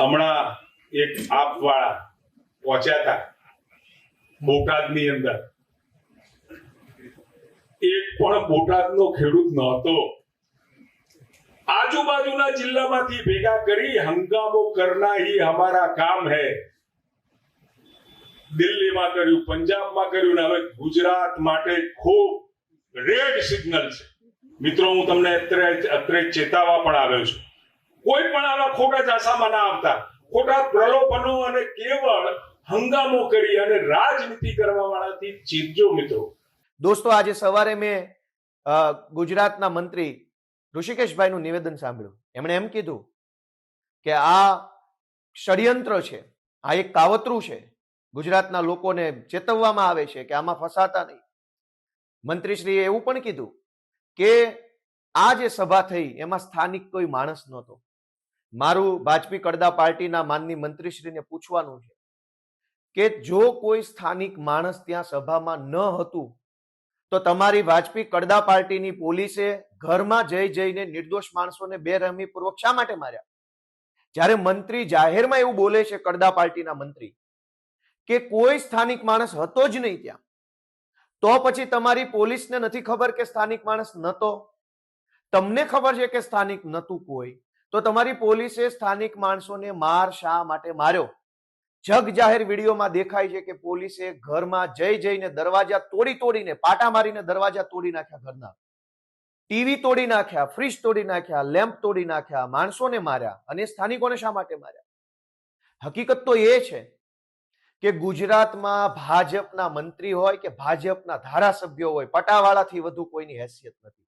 હમણાં એક આપવાળા પહોંચ્યા હતા બોટાદની અંદર. એક પણ બોટાદ નો ખેડૂત નહોતો. આજુબાજુના જિલ્લામાંથી ભેગા કરી હંગામો કરના હિ અમારા કામ હે. દિલ્હીમાં કર્યું, પંજાબમાં કર્યું ને હવે ગુજરાત માટે ખૂબ રેડ સિગ્નલ છે. મિત્રો, હું તમને અત્યારે અત્યારે ચેતાવા પણ આવ્યો છું. કોઈ પણ આવા ખોટા ચાસામાં ના આવતા. ખોટા પ્રલોભનો અને કેવળ હંગામો કરી અને રાજનીતિ કરવા વાળાથી ચીજો મિત્રો. દોસ્તો, આજે સવારે મેં ગુજરાતના મંત્રી ઋષિકેશભાઈનું નિવેદન સાંભળ્યું. એમણે એમ કીધું કે આ ષડયંત્ર છે, આ એક કાવતરું છે, ગુજરાતના લોકોને ચેતવવામાં આવે છે કે આમાં ફસાતા નહીં. મંત્રીશ્રીએ એવું પણ કીધું કે આ જે સભા થઈ, એમાં સ્થાનિક કોઈ માણસ નહોતો. મારું ભાજપી કડદા પાર્ટીના માનની મંત્રીશ્રીને પૂછવાનું છે કે જો કોઈ સ્થાનિક માણસ ત્યાં સભામાં ન હતું, તો તમારી વાજપી કડદા પાર્ટીની પોલીસે ઘરમાં જઈ જઈને નિર્દોષ માણસોને બેરહમી પૂર્વક શા માટે માર્યા? જ્યારે મંત્રી જાહેરમાં એવું બોલે છે કડદા પાર્ટીના મંત્રી કે કોઈ સ્થાનિક માણસ હતો જ નહીં ત્યાં, તો પછી તમારી પોલીસને નથી ખબર કે સ્થાનિક માણસ નતો? તમને ખબર છે કે સ્થાનિક નતું કોઈ? તો તમારી પોલીસે સ્થાનિક માણસોને માર શા માટે માર્યો? જગ જાહેર વિડીયોમાં દેખાય છે કે પોલીસે ઘરમાં જઈ જઈને દરવાજા તોડી તોડીને, પાટા મારીને દરવાજા તોડી નાખ્યા ઘરના. ટીવી તોડી નાખ્યા, ફ્રીજ તોડી નાખ્યા, લેમ્પ તોડી નાખ્યા, માણસોને માર્યા અને સ્થાનિકોને શા માટે માર્યા? હકીકત તો એ છે કે ગુજરાતમાં ભાજપના મંત્રી હોય કે ભાજપના ધારાસભ્યો હોય, પટાવાળાથી વધુ કોઈની હેસિયત નથી.